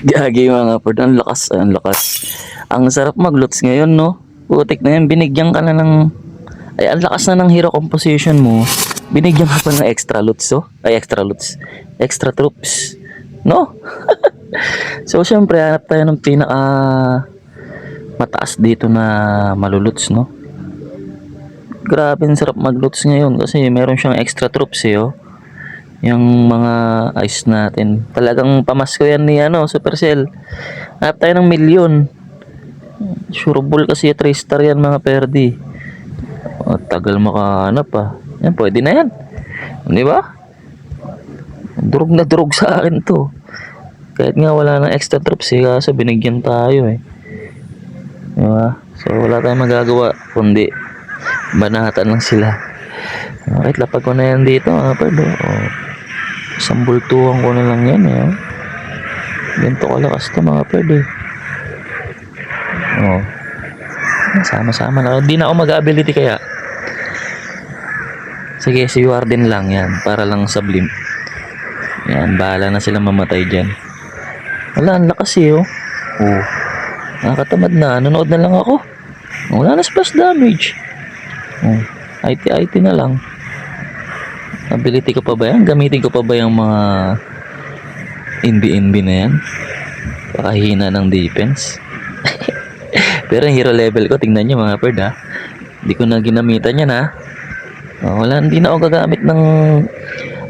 Gagi mga pod, ang lakas, ang lakas. Ang sarap maglots ngayon, no? Putik na yan, binigyan ka na ng... Ay, ang lakas na ng hero composition mo. Binigyan ka pa ng extra loot, so? Ay, extra loots. Extra troops. No? so, syempre, hanap tayo ng pinaka... Mataas dito na maluluts, no? Grabe, ang sarap maglots ngayon kasi meron siyang extra troops, eh, oh yung mga ice natin. Talagang pamasko yan ni ano, Supercell. Hanap tayo ng milyon. Sureball kasi 3 star yan mga perdi. O, tagal makahanap pa. Yan, pwede na yan. Di ba? Durog na durog sa akin to. Kahit nga wala ng extra troops eh, kaso binigyan tayo eh. Di ba? So wala tayong magagawa kundi banatan lang sila. Kahit lapag ko na yan dito perdo. Oh. Isang bultuhan ko na lang yan eh. oh. Ganito kalakas to mga pwede. Oh. Sama-sama na. Hindi na ako mag-ability kaya. Sige, si Warden lang yan. Para lang sa blimp. Yan, bahala na sila mamatay dyan. Wala, ang lakas eh oh. Oh. Nakakatamad na. Nanood na lang ako. Wala na splash damage. Oh. IT-IT na lang. Ability ko pa ba yan? Gamitin ko pa ba yung mga NB-NB na yan? Pakahina ng defense. Pero yung hero level ko, tingnan nyo mga bird. Hindi ko na ginamitan yan ha. Oh, wala, hindi na ako gagamit ng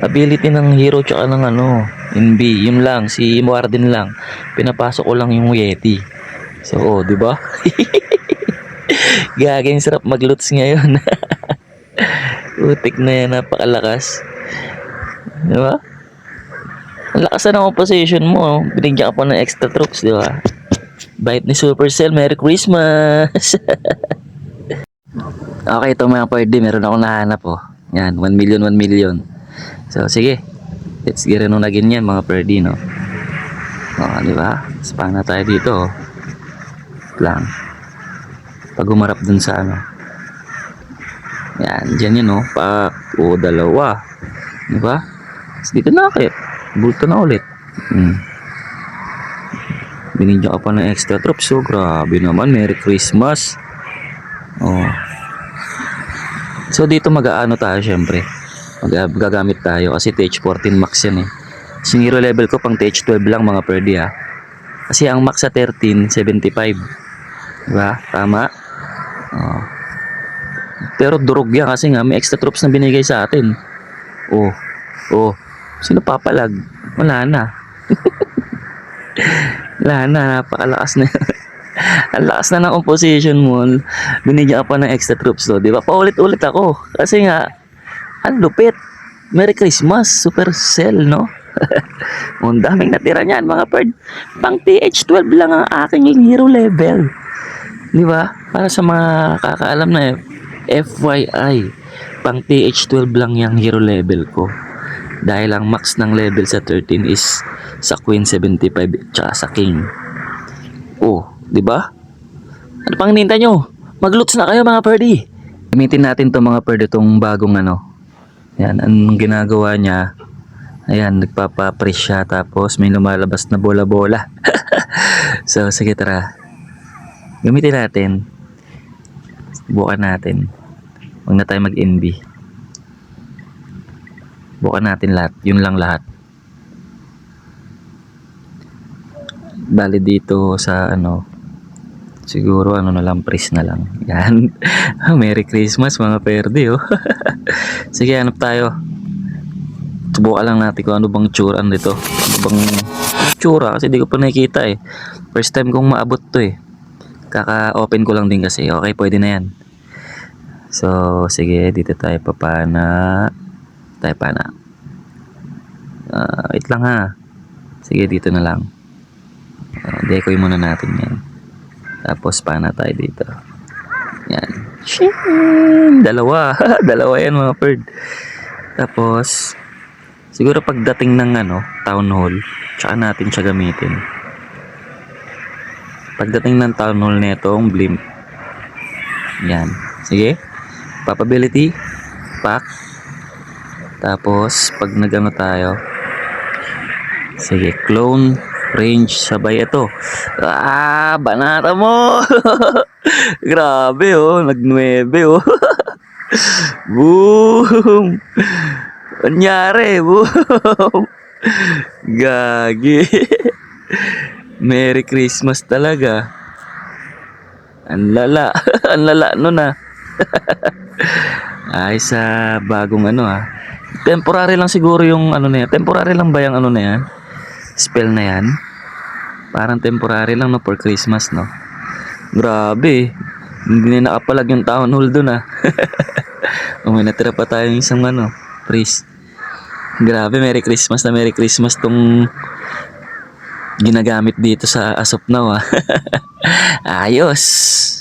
ability ng hero tsaka ng ano, NB. Yun lang, si Warden lang. Pinapasok ko lang yung Yeti. So, oh, di ba? Gagawin sarap mag-loots ngayon. Utik na yan, napakalakas. Di ba? Ang lakas na ng opposition mo. oh. Binigyan ka pa ng extra troops, di ba? Bite ni Supercell, Merry Christmas! okay, ito mga pwede. Meron akong nahanap, oh. Yan, 1 million, 1 million. So, sige. Let's get rin na ganyan, mga pwede, no? Oh, di ba? Spang na tayo dito, oh. Lang. Pag umarap dun sa ano. Yan, dyan yun, oh. Pak. O, dalawa. Di ba? Tapos dito na akit. Bulto na ulit. Hmm. Binigyan ka pa ng extra troops. So, grabe naman. Merry Christmas. Oh. So, dito mag-aano tayo, syempre. Mag gagamit tayo kasi TH14 max yan eh. Siniro level ko pang TH12 lang mga pwede ha. Kasi ang max sa 13, 75. Diba? Tama? Oh. Pero durog yan kasi nga may extra troops na binigay sa atin. Oh. Oh. Sino papalag? Wala na. Wala na. Napakalakas na. Ang lakas na ng opposition mo. Binigyan ka pa ng extra troops to. Di ba? Paulit-ulit ako. Kasi nga, ang lupit. Merry Christmas. Supercell, no? Ang daming natira niyan, mga bird. Pang TH12 lang ang aking hero level. Di ba? Para sa mga kakaalam na FYI, pang TH12 lang yung hero level ko. Dahil ang max ng level sa 13 is sa Queen 75 tsaka sa King. Oh, di ba? Ano pang hinihintay nyo? Mag-loots na kayo mga perdi. Gamitin natin to mga perdi itong bagong ano. Yan, anong ginagawa niya? Ayan, nagpapa-press siya tapos may lumalabas na bola-bola. so, sige tara. Gamitin natin. Bukan natin. Huwag na tayo mag-NB. Bukan natin lahat. Yun lang lahat. Bali dito sa ano, siguro ano na lang, press na lang. Yan. Merry Christmas mga perdi oh. Sige, hanap tayo. Subukan lang natin kung ano bang tsura nito. Ano bang tsura kasi di ko pa nakikita eh. First time kong maabot to eh. Kaka-open ko lang din kasi. Okay, pwede na yan. So, sige, dito tayo papana. Tayo pana. Ah, wait lang ha. Sige, dito na lang. Uh, decoy muna natin yan. Tapos, pana tayo dito. Yan. Shing! Dalawa. Dalawa yan mga bird. Tapos, siguro pagdating ng ano, town hall, tsaka natin siya gamitin. Pagdating ng town hall netong blimp. Yan. Sige. Papability. Pack. Tapos, pag nagano tayo, sige, clone range sabay ito. Ah, banata mo. Grabe oh, nag-nuebe oh. Boom. Anyari, boom. Gagi. Merry Christmas talaga. Ang lala. Ang lala nun ah. Ay sa bagong ano ah. Temporary lang siguro yung ano na yan. Temporary lang ba yung ano na yan? Spell na yan? Parang temporary lang no for Christmas no. Grabe. Hindi na nakapalag yung town hall dun ah. o may natira pa tayong isang ano, priest. Grabe, Merry Christmas na Merry Christmas tong ginagamit dito sa as of now ah. Ayos.